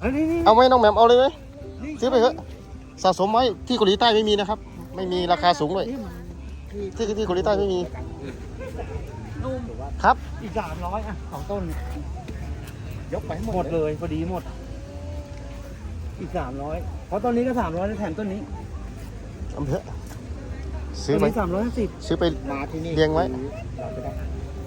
เอ้ยนี่นี่เอาไหมน้องแหม่มเอาเลยไหมนี่ซื้อไปเถอะสะสมไว้ที่เกาหลีใต้ไม่มีนะครับ ไม่มีราคาสูงเลยที่ที่เกาหลีใต้ไม่มีนุ่มครับ อีกสามร้อยอะสองต้น ยกไปหมดเลยพอดีหมด อีกสามร้อยเพราะต้นนี้ก็สามร้อยแถมต้นนี้เอาไปเถอะซื้ต้อนไปนี้สามร้อยห้าสิบซื้อไปมาที่นี่เลี้ยงไว้ เราจะได้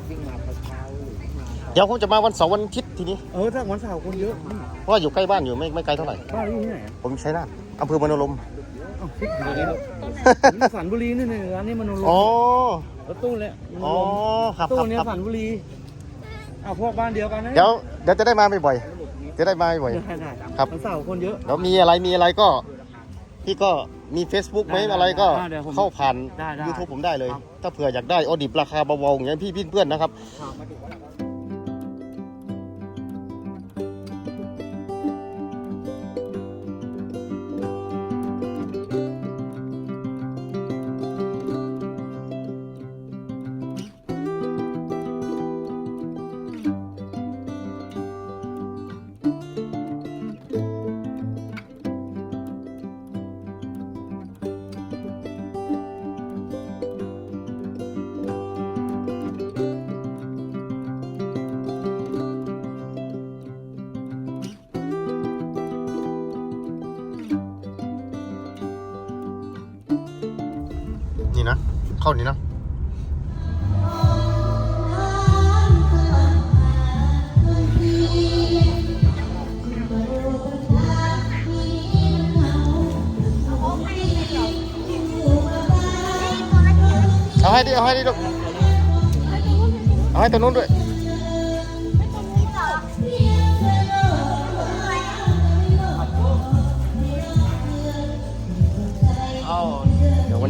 วิ่งมาเช้าๆหรือวิ่งมา เดี๋ยวผมจะมาวันเสาร์วันอาทิตย์ทีนี้ เออถ้าวันเสาร์คนเยอะอืมเพราะว่าอยู่ใกล้บ้านอยู่ไม่ไม่ไกลเท่าไหร่ บ้านอยู่ที่ไหนอะผมใช้นาทอำเภอมโนรมอ้าวชิบหายแล้วสันบุรีนี่เนี่ยร้านนี้มันโนรมอ๋อ รถตู้เลยมโนอ๋อรมครับตู้ครับเนี้ยครับ สันบุรีอ้าวพวกบ้านเดียวกันนะเดี๋ยวเดี๋ยวจะได้มาบ่อยๆจะได้มาบ่อย ได้ได้ครับ วันเสาร์คนเยอะ ๆแล้วมีอะไรมีอะไรก็พี่ก็มี Facebook ไหมได้อะไรก็ได้เดี๋ยวผมเข้าผ่าน ได้ได้ YouTube ผมได้เลย ครับ ถ้าเผื่ออยากได้ออดิบราคาเบาๆอย่างนี้ยพี่พี่เพื่อนนะครับ นี่นะ เข้านี่นะเอาให้ดิเอาให้ดิลูกเอาให้ตัวนู้นด้วย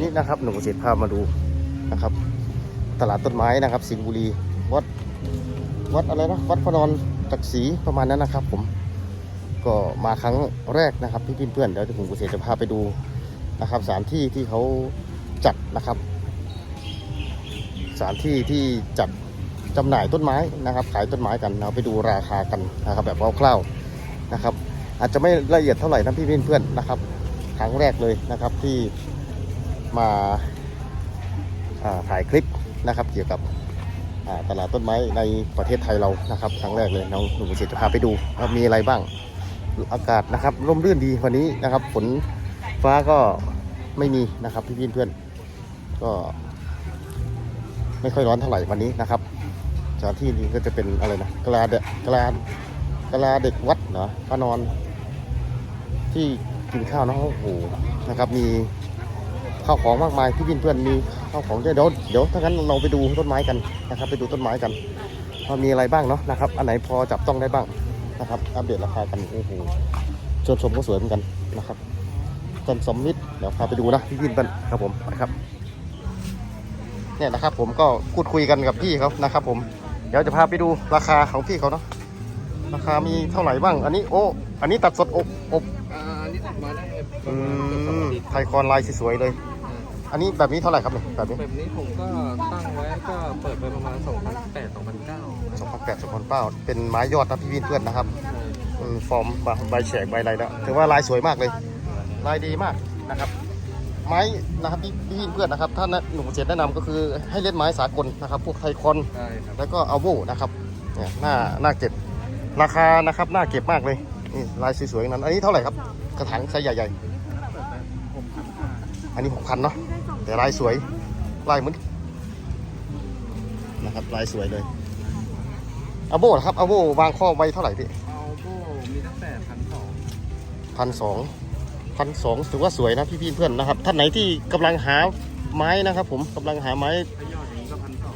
นี้นะครับหนุ่มเกษตรพามาดูนะครับ ตลาดต้นไม้นะครับ สิงห์บุรีวัดวัดอะไรนะวัดพระนอนจักรีประมาณนั้นนะครับ ผมก็มาครั้งแรกนะครับพี่เพื่อนเดี๋ยวผมเกษตรจะพาไปดูนะครับสถานที่ที่เขาจัดนะครับสถานที่ที่จัดจำหน่ายต้นไม้นะครับ ขายต้นไม้กันเราไปดูราคากันนะครับแบบคร่าวๆนะครับ อาจจะไม่ละเอียดเท่าไหร่นะพี่เพื่อนๆนะครับครั้งแรกเลยนะครับที่ มาาถ่ายคลิปนะครับ เกี่ยวกับตลาดต้นไม้ในประเทศไทยเรานะครับ ครั้งแรกเลยน้องหนุ่มเกษตรจะพาไปดูว่ามีอะไรบ้างอากาศนะครับร่มรื่นดีวันนี้นะครับ ฝนฟ้าก็ไม่มีนะครับพี่เพื่อนก็ ไม่ค่อยร้อนเท่าไหร่วันนี้นะครับสถานที่นี้ก็จะเป็นอะไรนะกลาเดะกลากลาเด็กวัดเหรอพระนอน ที่กินข้าวนะโอ้โหนะครับ มี ข้าวของมากมายพี่พินเพื่อนมีข้าวของเยอะเดี๋ยวเดี๋ยวถ้างั้นเราไปดูต้นไม้กันนะครับ ไปดูต้นไม้กันว่ามีอะไรบ้างเนาะนะครับ อันไหนพอจับต้องได้บ้างนะครับ อัปเดตราคากันโอ้โหชวนชมก็สวยเหมือนกันนะครับต้นสมมิตรเดี๋ยวพาไปดูนะพี่พินเพื่อนครับผมไปครับเนี่ยนะครับ ผมก็พูดคุยกันกับพี่เขานะครับ ผม เดี๋ยวจะพาไปดูราคาของพี่เขาเนาะราคามีเท่าไหร่บ้าง อันนี้โอ้ อันนี้ตัดสดอบอบอ่านี่ตัดมาได้อืมไทยคอนลายสวยๆเลย อันนี้แบบนี้เท่าไหร่ครับเนี่ยแบบนี้แบบนี้ผมก็ตั้งไว้ก็เปิดไปประมาณ2 0 0 8 2 0 0สองพันแปดสองพันเป้าเป็นไม้ยอดนะพี่เพื่อนๆนะครับอืมฟอร์มใบแฉกใบอะไรแล้วถือว่าลายสวยมากเลย ลายดีมากนะครับ ไม้นะครับพี่พี่เพื่อนนะครับถ้าหนุ่มเกษตรแนะนำก็คือให้เล่นไม้สากลนะครับ พวกไทยคอนได้ครับแล้วก็เอาโวนะครับเนี่ยหน้าหน้าเก็บราคานะครับหน้าเก็บมากเลยนี่ลายสวยๆนั้น อันนี้เท่าไหร่ครับกระถางไซส์ใหญ่ๆอันนี้หกพันเนาะ แต่ลายสวยลายเหมือนนะครับลายสวยเลยเอาโวนะครับเอาโววางข้อไว้เท่าไหร่พี่เอาโบมีตั้งแต่พันสองพันสองพันสองถือว่าสวยนะพี่ๆเพื่อนนะครับ ท่านไหนที่กำลังหาไม้นะครับ ผมกำลังหาไม้ถ้ายอดนี้ก็พันสอง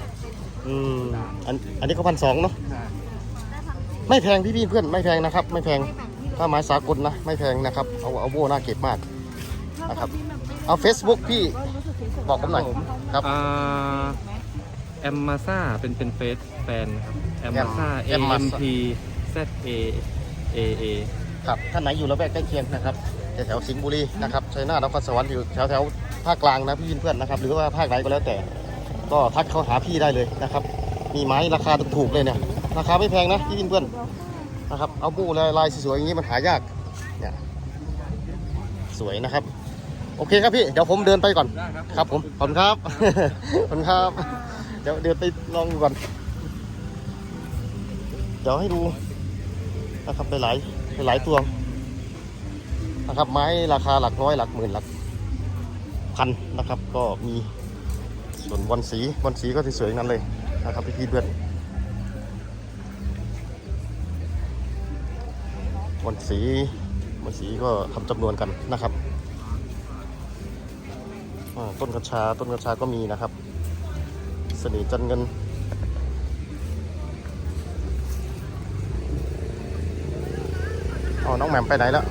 อืมอันอันนี้ก็พันสองเนาะใช่ไม่แพงพี่ๆเพื่อนไม่แพงนะครับ ไม่แพงถ้าไม้สากลนะไม่แพงนะครับ เอาเอาโบน่าเก็บมากนะครับ เอา Facebook พี่ บอกผมหน่อยครับ อ่าแอมมาซาเป็นเป็นเฟซแฟนครับแอมมาซา A Amazon M P Z A A A ครับท่านไหนอยู่ละแวกใกล้เคียงนะครับแถวๆสิงห์บุรีนะครับชัยนาทนครสวรรค์อยู่แถวแถวๆภาคกลางนะพี่เพื่อนๆนะครับหรือว่าภาคไหนก็แล้วแต่ ก็ทักเข้าหาพี่ได้เลยนะครับ มีไม้ราคาถูกๆเลยเนี่ยราคาไม่แพงนะพี่เพื่อนๆนะครับเอาบูลายลายสวยๆอย่างนี้มันหายากเนี่ยสวยนะครับ โอเคครับพี่ เดี๋ยวผมเดินไปก่อน ครับผม ขอบคุณครับ ขอบคุณครับ เดี๋ยวเดินไปลองดูก่อน เดี๋ยวให้ดูนะครับไปหลายๆหลายตัวนะครับไม้ราคาหลักร้อยหลักหมื่นหลักพันนะครับ ก็มีส่วนบอลสีบอลสีก็สวยๆนั้นเลยนะครับพี่เพื่อนบอลสีบอลสีก็ทำจำนวนกันนะครับ ต้นกระชาต้นกระชาก็มีนะครับเสน่ห์จันเงินอ๋อน้องแหม่มไปไหนแล้ว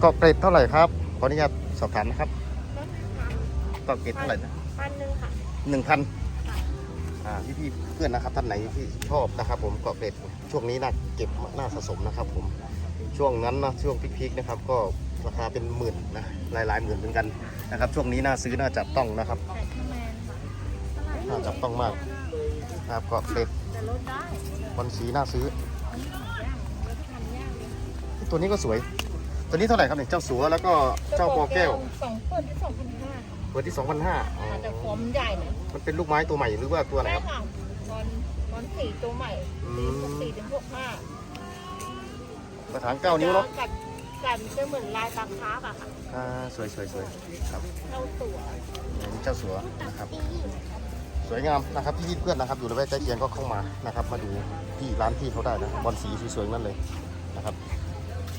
เกาะเกร็ดเท่าไหร่ครับ ขออนุญาตสอบถามนะครับเกาะเกร็ดเท่าไหร่นะพันหนึ่งค่ะหนึ่งพันอ่าพี่พี่ๆเพื่อนนะครับท่านไหนที่ชอบนะครับ ผมเกาะเกร็ดช่วงนี้น่าเก็บน่าสะสมนะครับผม ช่วงนั้นนะช่วงพีคๆนะครับ ก็ราคาเป็นหมื่นนะหลายๆหมื่นเหมือนกันนะครับ ช่วงนี้น่าซื้อน่าจับต้องนะครับแต่คะแนนค่ะน่าจับต้องมากนะครับเกาะเกร็ดแต่ลดได้บอลสีน่าซื้ออันนี้ของย่างลดทำย่างเลยตัวนี้ก็สวย ตัวนี้เท่าไหร่ครับเนี่ยเจ้าสัวแล้วก็เจ้าปอแก้วสองเปิดที่สองพันห้าเปิดที่2,500อ๋อแต่หัวมันใหญ่หน่อยมันเป็นลูกไม้ตัวใหม่หรือว่าตัวไหนใช่ครับค่ะบอลบอลสีตัวใหม่อืสี่มถึงหกห้า กระถางเก้านิ้วเนาะกัดกัดจะเหมือนลายตาคาบอะค่ะอ่าสวยสวยสวยครับเข้าตัวนี่เจ้าสัวนะครับ สวยงามนะครับพี่เพื่อนนะครับ อยู่ในแวกใกล้เคียงก็เข้ามานะครับ มาดูที่ร้านพี่เขาได้นะบอลสีสวยๆนั่นเลยนะครับ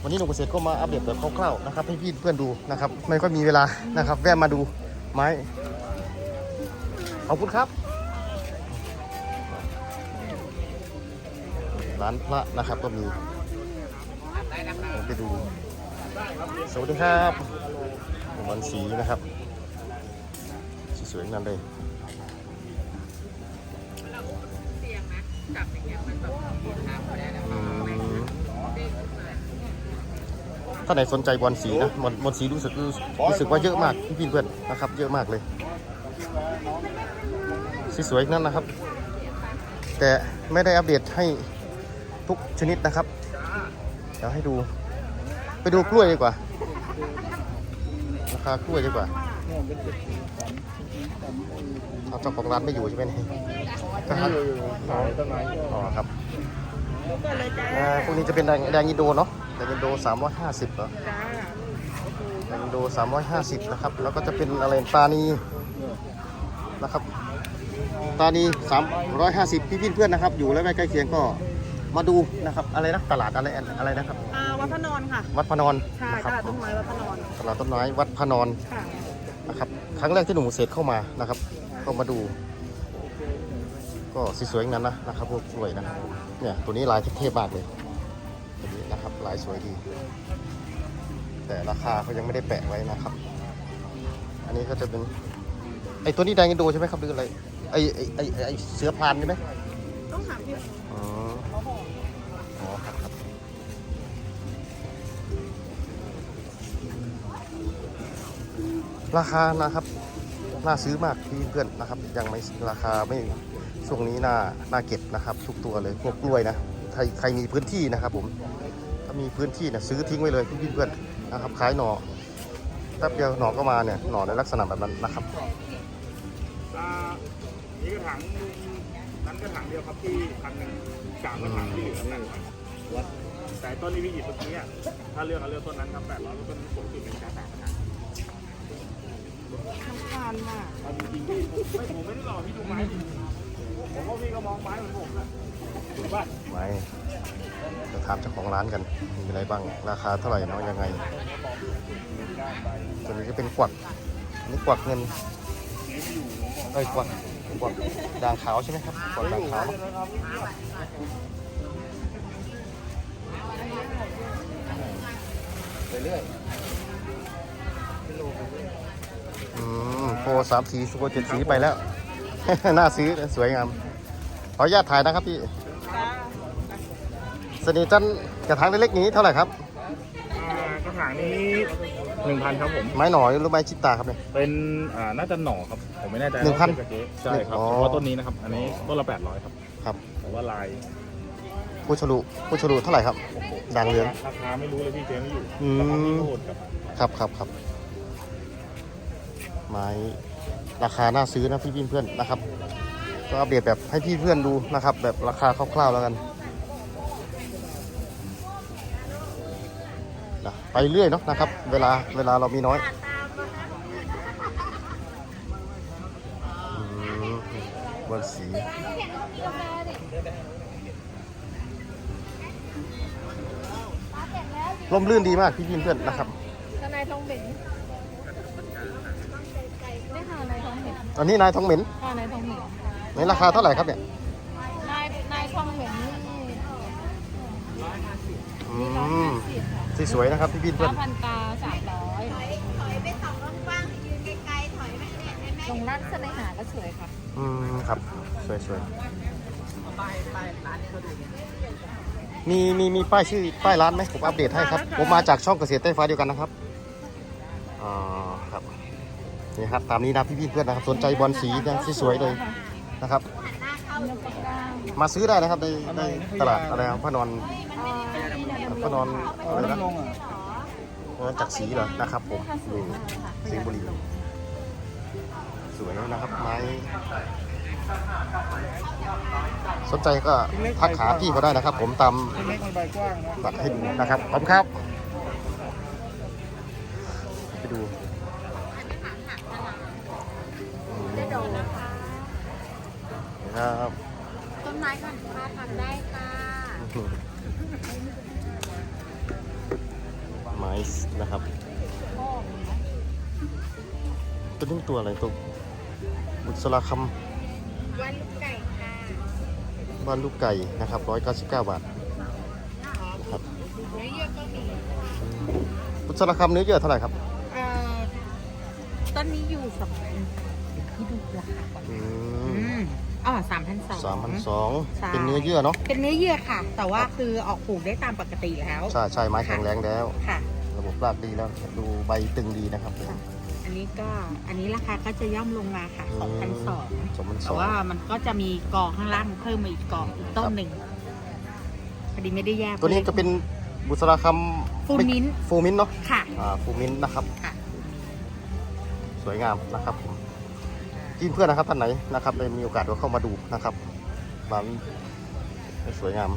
วันนี้หนุ่มเกษตรก็มาอัปเดตแบบคร่าวๆนะครับให้พี่เพื่อนดูนะครับ ไม่ค่อยมีเวลานะครับ แวะมาดูไม้ขอบคุณครับร้านพระนะครับก็มีผม ไปดู สวัสดีครับบอลสีนะครับ สวยๆนั่นเลยอืมถ้าไหนสนใจบอลสีนะบอลบอลสีรู้สึกรู้สึกว่าเยอะมากพี่พี่เพื่อนนะครับ เยอะมากเลยสีสวยๆนั่นนะครับ แต่ไม่ได้อัปเดตให้ทุกชนิดนะครับ เดี๋ยวให้ดู ไปดูกล้วยดีกว่า ราคากล้วยดีกว่าเอาเจ้าของร้านไม่อยู่ใช่ไหมเนี่ยก็ครับอ๋ออ๋อครับอ่าพวกนี้จะเป็นแดงแดงอินโดเนาะแดงอินโด350เหรอจ้าแดงอินโด350นะครับ แล้วก็จะเป็นอะไรตานีนะครับตานี350 พี่พี่เพื่อนนะครับ อยู่แล้วใกล้เคียงก็มาดูนะครับ อะไรนะ ตลาดอะไรอะไรนะครับ วัดพระนอนค่ะ วัดพระนอนใช่นะคตรับลาดต้นไม้วัดพระนอนตลาดต้นไม้วัดพระนอนค่ะนะครับ ครั้งแรกที่หนุ่มเกษตรเข้ามานะครับก็มาดู ก็สีสวยอย่างนั้นนะนะครับพวกสวยนะครับเนี่ยตัวนี้ลายเทพๆมากเลยตัวนี้นะครับลายสวยดี แต่ราคาเขายังไม่ได้แปะไว้นะครับ อันนี้ก็จะเป็นไอตัวนี้แดงอินโดใช่ไหมครับหรืออะไรไอไอไอไอเสือพรานใช่ไหมต้องถามพี่อ๋ออ๋อ ราคานะครับน่าซื้อมากพี่เพื่อนนะครับ ยังไม่ราคาไม่ช่วงนี้น่าน่าเก็บนะครับ ทุกตัวเลยพวกกล้วยนะใครใครมีพื้นที่นะครับ ผมถ้ามีพื้นที่เนี่ยซื้อทิ้งไว้เลยพี่เพื่อนนะครับขายหน่อแป๊บเดียวหน่อก็มาเนี่ยหน่อในลักษณะแบบนั้นนะครับนี่กระถางนั้นกระถางเดียวครับที่พันหนึ่งสามกระถางที่เหลือแปดพันแต่ต้นนี้พี่หยิบเมื่อกี้ถ้าเลือกเอาเลือกต้นนั้นครับแปดร้อยต้นนี้สูงสุดเป็นกระถาง กระถางทำทานมากเอาจริงๆพี่ไม่ผมไม่ได้หลอกพี่ดูไม้ดิผมว่าพี่ก็มองไม้เหมือนผมนะถูกป่ะไม่จะถามเจ้าของร้านกัน มีอะไรบ้าง ราคาเท่าไหร่เนาะยังไงตัวนี้จะเป็นกวักอันนี่กวักเงินเอ้ยกวักกวักด่างขาวใช่ไหมครับกวักด่างขาวเนอะไปเรื่อย มโปรสามสีสุโขเจ็ดสีไปแล้ว น่าซื้อสวยงาม ขออนุญาตถ่ายนะครับพี่สนิทจันทร์กระถางเล็กๆนี้เท่าไหร่ครับอ่ากระถางนี้หนึ่งพันครับผม ไม้หน่อยหรือไม้ชิตาครับเนี่ย เป็นอ่าน่าจะหน่อครับ ผมไม่แน่ใจหนึ่งพันว่าเป็กระเจ๊ใช่ครับอ๋อเฉพาะต้นนี้นะครับ อันนี้ต้นละแปดร้อยครับ ครับแต่ว่าลายผู้ชลุผู้ชลุเท่าไหร่ครับด่างเหลือง ราคาไม่รู้เลยพี่เจ๊ไม่อยู่อืมราคาที่โหดกับ ครับครับครับ ไม้ราคาน่าซื้อนะพี่พี่เพื่อนนะครับ ก็อัปเดตแบบให้พี่เพื่อนดูนะครับ แบบราคาคร่าวๆแล้วกันนะไปเรื่อยเนาะนะครับ เวลาเวลาเรามีน้อยบนสีร่มรื่นดีมากพี่พี่เพื่อนนะครับทนายทองเหม็นไม่ค่ะนายท องเหม็นอันนี้นายทองเหม็นค่ะนายทองเหม็นในราคาเท่าไหร่ครับเนี่ยนายนายทองเหม็นนี่อืมสีสวยนะครับพี่พี่เพื่อเก้านพันตาสามร้อยตรงนั้นเสน่หาก็สวยค่ะอืมครับ สวยสวยมีมีมีป้ายชื่อป้ายร้านไหมผมอัปเดตให้ครับ ผมมาจากช่องเกษตรใต้ฟ้าเดียวกันนะครับอ่าครับ นี่ครับตามนี้นะพี่พี่เพื่อนนะครับสนใจบอลสีนะที่สวยเลยนะครับ มาซื้อได้นะครับในในตลาดอะไรครับพระนอนพระนอนอะไรนะพระนอนจักรศรีเหรอนะครับผมอยู่สิงห์บุรีสวยนะครับไม้สนใจก็ทักหาพี่เขาได้นะครับ ผมตามเล็กมันใบกว้างนะบัตรให้ดูนะครับขอบคุณครับ ไปดู ต้นไม้ก่อนค่ะทำได้ค่ะ ไม้นะครับ ตัวนี้ตัวอะไรตัวบุษราควันลูกไก่ค่ะำบ้านลูกไก่นะครับ199 บาทนะครับเนื้อเยอะก็มีบุษราคำเนื้อเยอะเท่าไหร่ครับเอ่อต้นนี้อยู่สองพันที่ดูราคาก่อน อือืมมอ๋อสามพันสอง สามพันสองใช่ เป็นเนื้อเยื่อเนาะเป็นเนื้อเยื่อค่ะ แต่ว่าคือออกปลูกได้ตามปกติแล้ว ใช่ใช่ไม้แข็งแรงแล้ว ค่ะ ระบบรากดีแล้วดูใบตึงดีนะครับผมอันนี้ก็ อันนี้ราคาก็จะย่อมลงมาค่ะสองพันสอง สองพันสแต่อง ว่ามันก็จะมีกอข้างล่างเพิ่มมาอีกกออีกต้นหนึ่งพอดีไม่ได้แยกตัวนี้จะเป็นบุษราคำฟูมิ้นท์ฟูมินท์เนาะค่ะ อ่าฟูมินท์นะครับ ค่ะ สวยงามนะครับผม ที่เพื่อนนะครับท่านไหนนะครับได้มีโอกาสก็เข้ามาดูนะครับร้านสวยงาม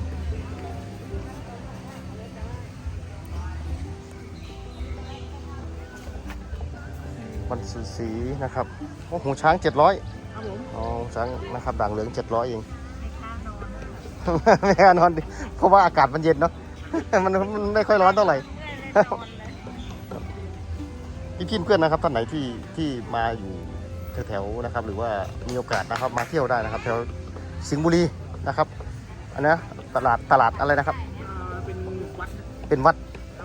วันสุสีนะครับโอ้โหช้างเจ็ดร้อยครับผมอ๋อช้างนะครับด่างเหลืองเจ็ดร้อยเองไม่กล้านอนดิเพราะว่าอากาศมันเย็นเนาะมันมันไม่ค่อยร้อนเท่าไหร่พี่พี่เพื่อนนะครับท่านไหนที่ที่มาอยู่ แถวๆนะครับ หรือว่ามีโอกาสนะครับมาเที่ยวได้นะครับ แถวสิงห์บุรีนะครับอันนะตลาดตลาดอะไรนะครับ เป็นวัด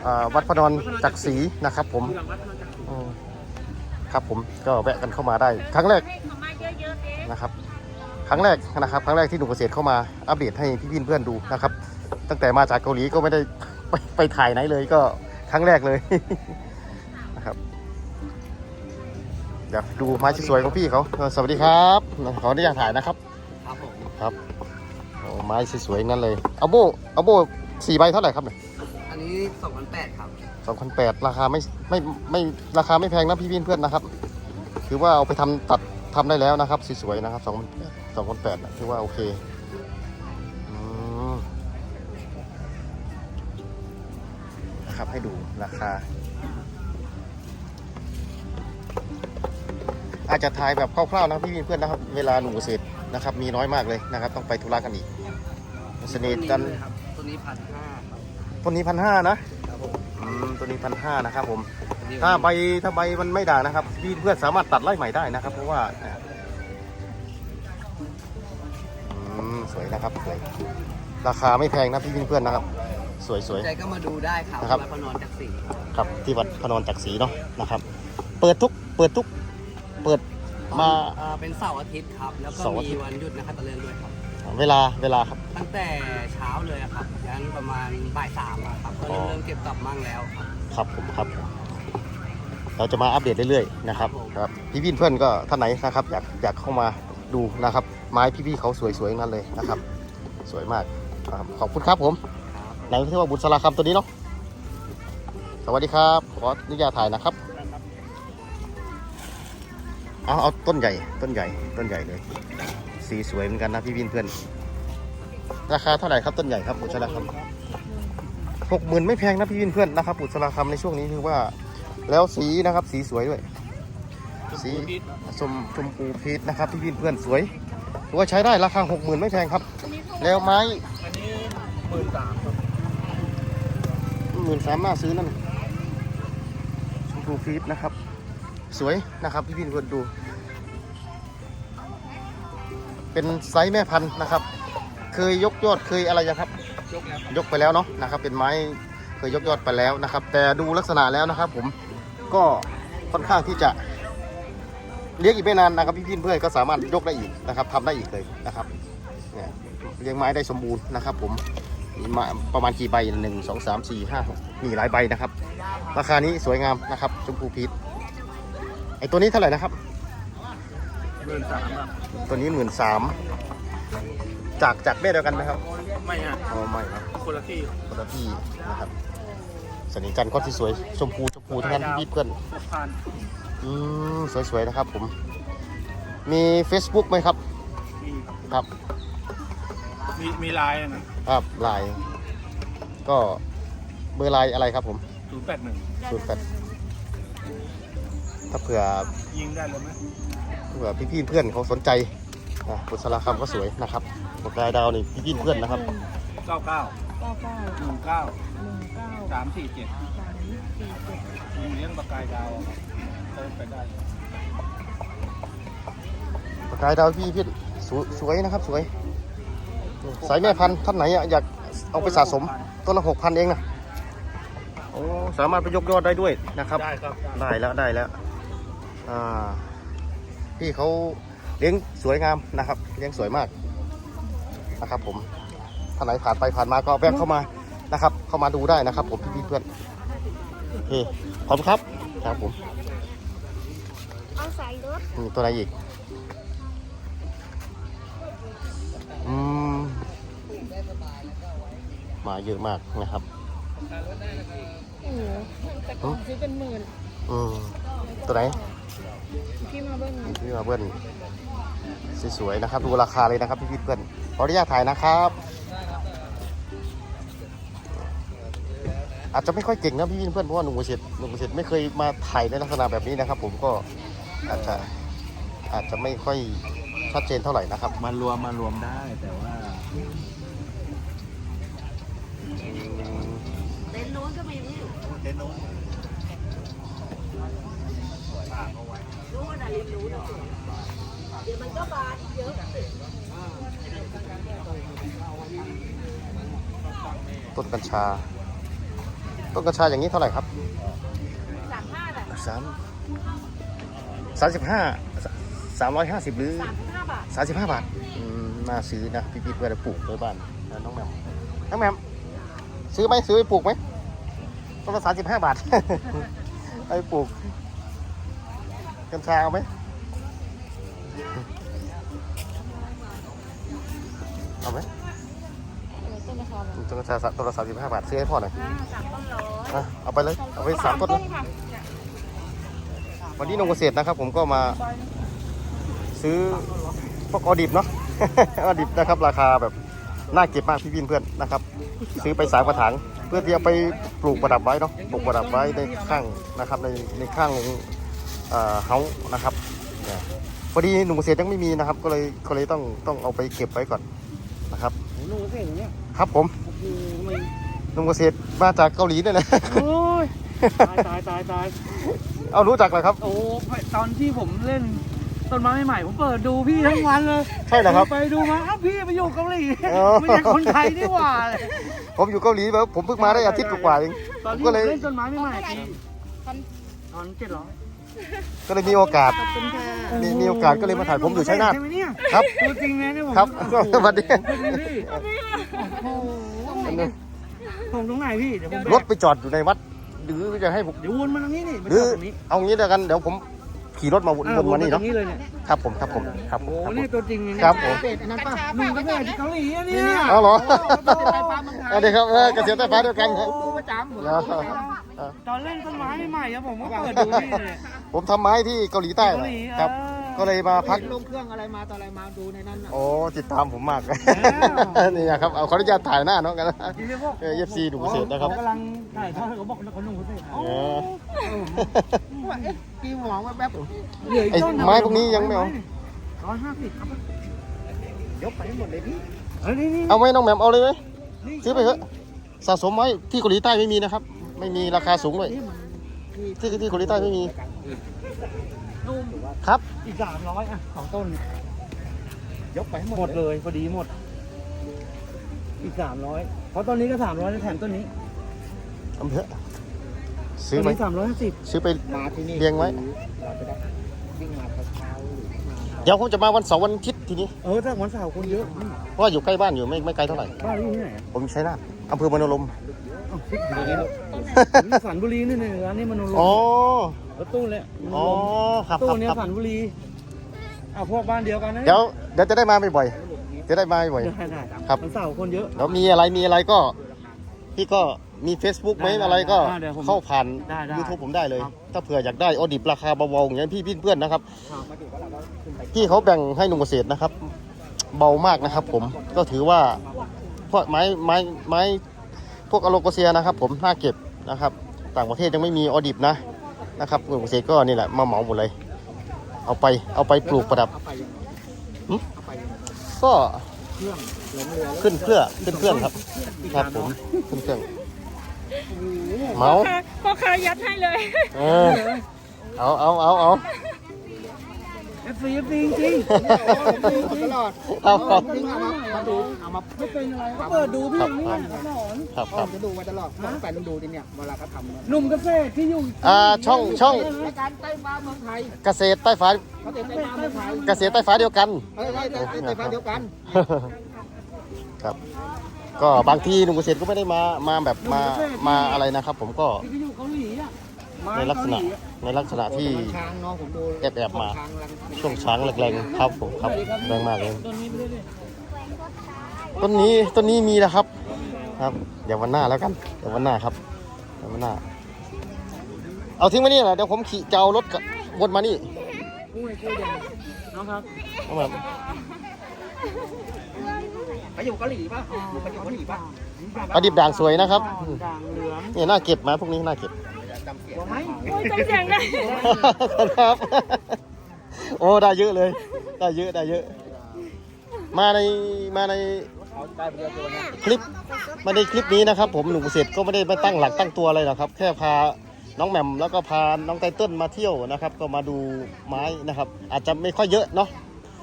เอ่อวัดพระนอนจักรศรีนะครับ ผมครับผมก็แวะกันเข้ามาได้ ครั้งแรกนะครับครั้งแรกนะครับครั้งแรกที่หนุ่มเกษตรเข้ามาอัปเดตให้พี่ๆเพื่อนดูนะครับ ตั้งแต่มาจากเกาหลีก็ไม่ได้ไปไปถ่ายไหนเลยก็ครั้งแรกเลย เดี๋ยวดูไม้สวยๆของพี่เขาเออสวัสดีครับขออนุญาตถ่ายนะครับ ครับผมครับโอ้ไม้สวยๆนั่นเลยเอาโบเอาโบสี่ใบเท่าไหร่ครับเนี่ยอันนี้2,800ครับสองพันแปดราคาไม่ไม่ไม่ราคาไม่แพงนะพี่ๆเพื่อนนะครับถือว่าเอาไปทำตัดทำได้แล้วนะครับสวยๆนะครับสองพันแปดสองพันแปดถือว่าโอเคอืมนะครับให้ดูราคา อาจจะถ่ายแบบคร่าวๆนะพี่ๆเพื่อนนะครับ เวลาหนุ่มเกษตรนะครับ มีน้อยมากเลยนะครับ ต้องไปธุระกันอีกเสน่ห์จันทร์ตัวนี้พันห้าครับต้นนี้พันห้านะครับผมอืมตัวนี้พันห้านะครับผม ถ้าใบถ้าใบมันไม่ด่างนะครับ พี่เพื่อนสามารถตัดไล่ใหม่ได้นะครับ เพราะว่าอ่าอืมสวยนะครับสวยราคาไม่แพงนะพี่เพื่อนๆนะครับ สวยสวยใจก็มาดูได้ครับนะครับวัดพระนอนจักรศรีๆครับที่วัดพระนอนจักรศรีเนาะนะครับ เปิดทุกเปิดทุก เปิดมา เอ่อเป็นเสาร์อาทิตย์ครับ แล้วก็เสาร์อาทิมีตย์ วันหยุดนะครับตะเลินด้วยครับ เวลาเวลาครับ ตั้งแต่เช้าเลยอะครับยันประมาณบ่ายสามอะครับก็เริ่มอ๋อเริ่มเก็บกลับมั่งแล้วครับ ครับผมครับผมเราจะมาอัปเดตเรื่อยๆนะครับครับพี่พี่เพื่อนก็ท่านไหนนะครับ อยากอยากเข้ามาดูนะครับ ไม้พี่ๆเขาสวยๆทั้งนั้นเลยนะครับ สวยมากนะครับขอบคุณครับผมไหนที่ว่าบุษราคำตัวนี้เนาะสวัสดีครับขออนุญาตถ่ายนะครับ เอาเอาต้นใหญ่ต้นใหญ่ต้นใหญ่เลย สีสวยเหมือนกันนะพี่พี่เพื่อน ราคาเท่าไหร่ครับต้นใหญ่ครับบุษราคำหกหมื่นไม่แพงนะพี่พี่เพื่อนนะครับบุษราคำในช่วงนี้คือว่า แล้วสีนะครับสีสวยด้วย สีชมชมพูพีชนะครับพี่พี่เพื่อนสวยถือว่าใช้ได้ราคาหกหมื่นไม่แพงครับ แล้วไม้อันนี้หมื่นสามครับหมื่นสามารถซื้อนั่นชมพูพีชนะครับ สวยนะครับพี่พี่เพื่อนดู เป็นไซส์แม่พันธุ์นะครับ เคยยกยอดเคยอะไรยังครับ ยกแล้วยกไปแล้วเนาะนะครับ เป็นไม้เคยยกยอดไปแล้วนะครับ แต่ดูลักษณะแล้วนะครับ ผมก็ค่อนข้างที่จะเลี้ยงอีกไม่นานนะครับพี่พี่เพื่อนก็สามารถยกได้อีกนะครับทำได้อีกเลยนะครับเนี่ยเลี้ยงไม้ได้สมบูรณ์นะครับ ผมมีมาประมาณกี่ใบหนึ่งสองสามสี่ห้าหกมีหลายใบนะครับ ราคานี้สวยงามนะครับชมพูพีช ไอตัวนี้เท่าไหร่นะครับหมื่นสามตัวนี้หมื่นสามจากจากแม่เดียวกันไหมครับไม่ฮะอ๋อไม่ครับคนละที่คนละที่นะครับสนิทกันก็ที่สวยชมพูชมพูทั้งนั้นพี่เพื่อนอืมสวยๆนะครับ ผม มี Facebook ไหมครับมีครับมีมีไลน์นะครับไลน์ก็เบอร์ไลน์อะไรครับผม081 0 8 ถ้าเผื่อยิงได้เลยไหมเผื่อพี่ๆเพื่อนเขาสนใจนะบุษราคำก็สวยนะครับปากกายดาวนี่พี่ๆเพื่อนนะครับ เก้าเก้าเก้าเก้าหนึ่งเก้าหนึ่งเก้าสามสี่เจ็ดสามสี่เจ็ดลุงเลี้ยงปลากายดาวอะครับเติมไปได้ปากกายดาวพี่พี่สวยสวยนะครับสวย สายแม่พันธุ์ท่านไหนอะอยากเอาไปสะสมต้นละหกพันเองนะโอ้สามารถไปยกยอดได้ด้วยนะครับ ได้ครับ ได้แล้วได้แล้วอ่า พี่เขาเลี้ยงสวยงามนะครับ เลี้ยงสวยมากนะครับ ผมท่านไหนผ่านไปผ่านมาก็แวะเข้ามานะครับ เข้ามาดูได้นะครับ ผมพี่ๆเพื่อนโอเคขอบคุณครับครับผมเอาใส่รถมีตัวไหนอีกอืมมาเยอะมากนะครับโอ้โหแต่ก่อนซื้อเป็นหมื่นอืมตัวไหน พี่มาเบิ้ลพี่มาเบิ้ลสวยๆนะครับ ดูราคาเลยนะครับพี่พี่เพื่อนขออนุญาตถ่ายนะครับ อาจจะไม่ค่อยเก่งนะพี่เพื่อนเพราะว่าหนุ่มเกษตรหนุ่มเกษตรไม่เคยมาถ่ายในลักษณะแบบนี้นะครับ ผมก็อาจจะอาจจะไม่ค่อยชัดเจนเท่าไหร่นะครับ มารวมมารวมได้แต่ว่าเต็นท์นู้นก็มีพี่เต็นท์นู้น รู้ว่านารินรู้เนาะเดี๋ยวมันก็บานเยอะต้นกัญชา ต้นกัญชาอย่างนี้เท่าไหร่ครับสามห้าแหละสามสามสิบห้าสามร้อยห้าสิบหรือสามห้าบาทสามสิบห้าบาทอืมน่าซื้อนะพี่ๆเพื่อนปลูกไว้บ้านนะน้องแหมมน้องแหมมซื้อไหมซื้อไปปลูกไหมต้นละสามสิบห้าบาทเอาไปปลูก กัญชาเอาไหมเอาไหมต้นละครต้นกัญชาต้นละสามสิบห้าบาทซื้อให้พ่อหน่อยห้าสามต้นร้อยอะเอาไปเลยเอาไปสามต้นเลยค่ะวันนี้นงเกษตรนะครับ ผมก็มาซื้อพวกออดิบเนาะออดิบนะครับ ราคาแบบน่าเก็บมากพี่วินเพื่อนนะครับ ซื้อไปสามกระถางเพื่อที่จะไปปลูกประดับไว้เนาะปลูกประดับไว้ในข้างนะครับ ในในข้าง เอ่อเฮาส์นะครับเนี่ยพอดีหนุ่มเกษตรยังไม่มีนะครับ ก็เลยก็เลยต้องต้องเอาไปเก็บไว้ก่อนนะครับโอ้โหเก่งเนี่ยครับผมโอ้โหไม่หนุ่มเกษตรมาจากเกาหลีเนี่ยนะโอ้ยตายตายตายตายเอารู้จักเหรอครับ โอ้ตอนที่ผมเล่นต้นไม้ใหม่ๆผมเปิดดูพี่ทั้งวันเลยใช่เหรอครับไปดูมาอ้าวพี่ไปอยู่เกาหลีอ๋อไม่ใช่คนไทยนี่หว่า ผมอยู่เกาหลีแบบผมเพิ่งมาได้อาทิตย์กว่าๆเองตอนที่ก็ผมเลยเล่นต้นไม้ใหม่ๆปีตอนเจ็ดร้อย ก็เลยมีโอกาสมีมีโอกาสก็เลยมาถ่ายผมอยู่ชัยนาทใช่ไหมเนี่ยครับ ตัวจริงเลยเนี่ยผมครับสวัสดีผมเป็นพี่โอ้โหผมตรงไหนพี่เดี๋ยวผมรถไปจอดอยู่ในวัดหรือจะให้ผมเดี๋ยววนมาทางนี้นี่ไม่หรือใช่ตรงนี้ เอางี้เดียวกันเดี๋ยวผม ขี่รถมาวนอ่าวนมานี่ตรเนาะงนี้เลยเนี่ยครับผมครับผมครับผมโอ้ครับผมนี่ตัวจริงเลยเนี่ยครับผม เป็ดอันนั้นป่ะมึงก็แม่ที่เกาหลีอะเนี่ยเอาเหรอไฟฟ้าเมืองไทยเอาเดี๋ยวครับเออเกษตรใต้ฟ้าเดียวกันครับ ดูประจำผมเนาะตอนเล่นต้นไม้ใหม่ๆอะผมก็เปิดดูนี่เลย ผมทำไม้ที่เกาหลีใต้เกาหลีครับ เออ ก็เลยมาพักลงเครื่องอะไรมาตอนอะไรมาดูในนั้นน่ะ โอ้ติดตามผมมากอ้าวนี่นะครับ เอาขออนุญาตถ่ายหน้าน้องกันนะทีนี้พวกเออ FC ดูเกษตรนะครับเขากำลังถ่ายทอดเขาบอกเขาหนุ่มเขาสิเออ ว่าเอ๊ะกีหมองมาแบบเหลืออีกไอ้ต้นนะไม้พวกนี้ยังไม่เอา ร้อยห้าสิบครับยกไปให้หมดเลยพี่เอ้ยนี่นี่เอาไหมน้องแหม่มเอาเลยไหมนี่ซื้อไปเถอะสะสมไว้ที่เกาหลีใต้ไม่มีนะครับ ไม่มีราคาสูงเลยที่ที่เกาหลีใต้ไม่มี ครับ อีกสามร้อยอะสองต้น ยกไปให้หมดหมดเลยพอดีหมด อีกสามร้อยเพราะต้นนี้ก็สามร้อยแถมต้นนี้เอาเถอะซื้ต้อนไปนี้สามร้อยห้าสิบซื้อไป มาที่นี่เรียงไว้ เราจะได้วิ่งมาเช้าๆหรือมาเดี๋ยวผมจะมาวันเสาร์วันอาทิตย์ทีนี้ เออถ้าวันเสาร์คนเยอะอืมเพราะว่าอยู่ใกล้บ้านอยู่ไม่ไม่ไกลเท่าไหร่ บ้านเราอยู่ที่ไหนอะผมใช้นาทอำเภอมโนรม อ้าวชิบหายแล้วสันบุรีนี่เนี่ยร้านนี้มโนรมอ๋อรถตู้เลยมโนอ๋อรมครับคตู้รับเนี่ยครับสันบุรีอ้าวพวกบ้านเดียวกันนะเดี๋ยวเดี๋ยวจะได้มาบ่อยๆจะได้มาบ่อยเดี๋ยวได้ได้ครับวันเสาร์คนเยอะๆแล้วมีอะไรมีอะไรก็พี่ก็มี Facebook ไหมได้อะไรก็ได้เดี๋ยวผมเข้าผ่านได้ได้ YouTube ผมได้เลยครับถ้าเผื่ออยากได้ออดิบราคาเบาๆอย่างนี้ยพี่เพื่อนๆนะครับพี่เขาแบ่งให้หนุ่มเกษตรนะครับ เบามากนะครับ ผมก็ถือว่าพวกไม้ไม้ไม้ พวกอโลโกเซียนะครับ ผมน่าเก็บนะครับ ต่างประเทศยังไม่มีออดิบนะนะครับหนุ่มเกษตรก็นี่แหละมาเหมาหมดเลย เอาไปเอาไปปลูกประดับเอาไปยังไงหึเอาไปยังไงก็เครื่องหลงเรือแล้วขึ้นเครื่องขึ้นเครื่องครับครับผมขึ้นเครื่องเหมาพ่อค้ายัดให้เลย เออเอาเอาเอาเอา เอฟซีเอฟซีจริงตลอดเอาครับจริงเอามามาดูเอามาไม่เป็นอะไรก็เปิดดูพี่นี่ครับเขาสอนครับคผรับมจะดูมาตลอดต้องแฟนดูดิเนี่ยเวลาเขาทำเนี่ยหนุ่มเกษตรที่อยู่อ่าช่องช่องรายการใต้ฟ้าเมืองไทยเกษตรใต้ฟ้าเขาเตะใต้ฟ้าเมืองไทยเกษตรใต้ฟ้าเดียวกันเอ้ยใต้ใต้ใต้ฟ้าเดียวกัน ครับ ก็บางทีหนุ่มเกษตรก็ไม่ได้มามาแบบมามาอะไรนะครับ ผมก็ที่เขาอยู่เกาหลีอะไม้ ในลักษณะเาหลีอในลักษณะที่มันช้างเน้องผมดูแอบแอบมาช้างรังช่วงช้างแรงๆครับผมครับแรงมากเลยต้นนี้ไม่ได้เลยต้นนี้ต้นนี้มีนะครับ ครับเดี๋ยววันหน้าแล้วกันเดี๋ยววันหน้าครับเดี๋ยววันหน้า เอาทิ้งไว้นี่แหละเดี๋ยวผมขี่จะเอารถกลับวนมานี่กู้ให้ช่วยเด่นน้องครับเอาแบบไปอยู่เกาหลีป่ะไปอยู่เกาหลีป่ะเอาดิบด่างสวยนะครับด่างเหลืองเนี่ยน่าเก็บไหมพวกนี้น่าเก็บ ตัวไหมโอ้ยต้องเสียงได้ครับ โอ้ได้เยอะเลย ได้เยอะได้เยอะ มาในมาในคลิปมาในคลิปนี้นะครับ ผมหนุ่มเกษตรก็ไม่ได้มาตั้งหลักตั้งตัวอะไรหรอกครับ แค่พาน้องแหม่มแล้วก็พาน้องไตเติ้ลมาเที่ยวนะครับ ก็มาดูไม้นะครับ อาจจะไม่ค่อยเยอะเนาะ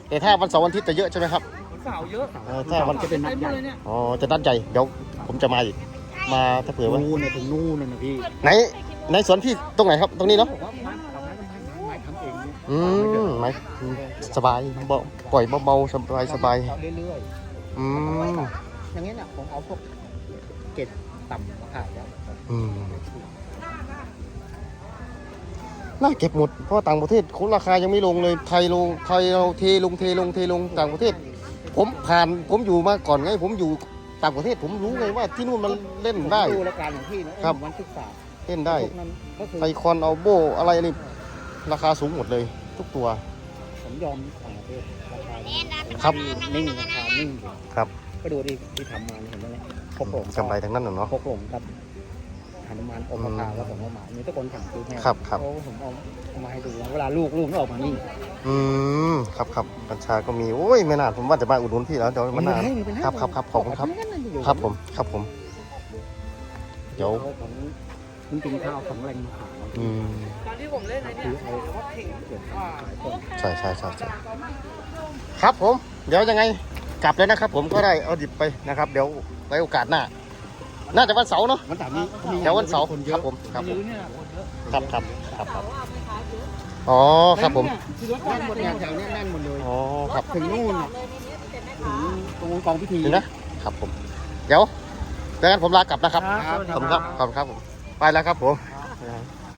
แต่ถ้าวันเสาร์วันอาทิตย์จะเยอะใช่ไหมครับวันเสาร์เยอะเออถ้าวันจะเป็นนัดใหญ่เลยเนี่ยอ๋อจะนัดใหญ่เดี๋ยวผมจะมาอีกมาถ้าเผื่อว่านู่นเนี่ยถึงนู่นน่ะนะพี่ไหน ไหนสวนพี่ตรงไหนครับ ตรงนี้เนาะบอกว่ามันเอาไม้ไม้ทำเองเนี่ยอืมไหมสบายเบาปล่อยเบาๆสบายสบายเอาเรื่อยอืมๆอย่างเงี้ยน่ะผมเอาพวกเกรดต่ำมาขายแล้วอืมน่าเก็บหมดเพราะต่างประเทศเขาราคายังไม่ลงเลยไทยลงไทยเราเทลงเทลงเทลงต่างประเทศ ผมผ่านผมอยู่มาก่อนไง ผมอยู่ต่างประเทศผมรู้ไงว่าที่นู่นมันเล่นได้ดูรายการของพี่นะครับวันศึกษา เล่นได้พวกนั้นก็คือไอคอนเอาโบอะไรนี่ราคาสูงหมดเลยทุกตัว ผมยอมต่างประเทศราคาครับ นิ่งราคานิ่งครับก็ดูที่ที่ทำมาเนี่ยเห็นไหมเนี่ยพกหลงกำไรทั้งนั้นน่ะเนาะพกหลงกับหนุมานอมราคาแล้วผมเอามามีตะกอนถังซื้อแม่ครับครับ โอ้ผมเอาเอามาให้ดูเวลาลูกลูกมันออกมานี่ อืมครับครับกัญชาก็มีโอ้ยไม่นานผมว่าจะมาอุดหนุนพี่แล้วเดี๋ยวมันนานมีปัญหาครับครับครับขอบคุณครับ ครับผมครับผม เดี๋ยวเอาของ จริงๆถ้าเอาของแรงมาขายอืมตอนที่ผมเล่นไอ้เนี่ยคือเอาเข่งว่าใช่ใช่ใช่ใช่ครับผม เดี๋ยวยังไงกลับเลยนะครับ ผมก็ได้เอาดิบไปนะครับ เดี๋ยวไว้โอกาสหน้า น่าจะวันเสาร์เนาะวันเสาร์นี้มีเดี๋ยววันเสาร์คนเยครัอะบผมครับผมยื้อเนี่ยคนเยอะครับครับครับครับอ๋อครับผมที่รถแน่นหมดเนี่ยแถวเนี้ยแน่นหมดเลยอ๋อครับถึงนู่นน่ะถึงตรงกองพิธีถึงนะครับผม เดี๋ยวดังนั้นผมลากลับนะครับ ครับขอบคุณครับ ขอบคุณครับผม ไปแล้วครับผม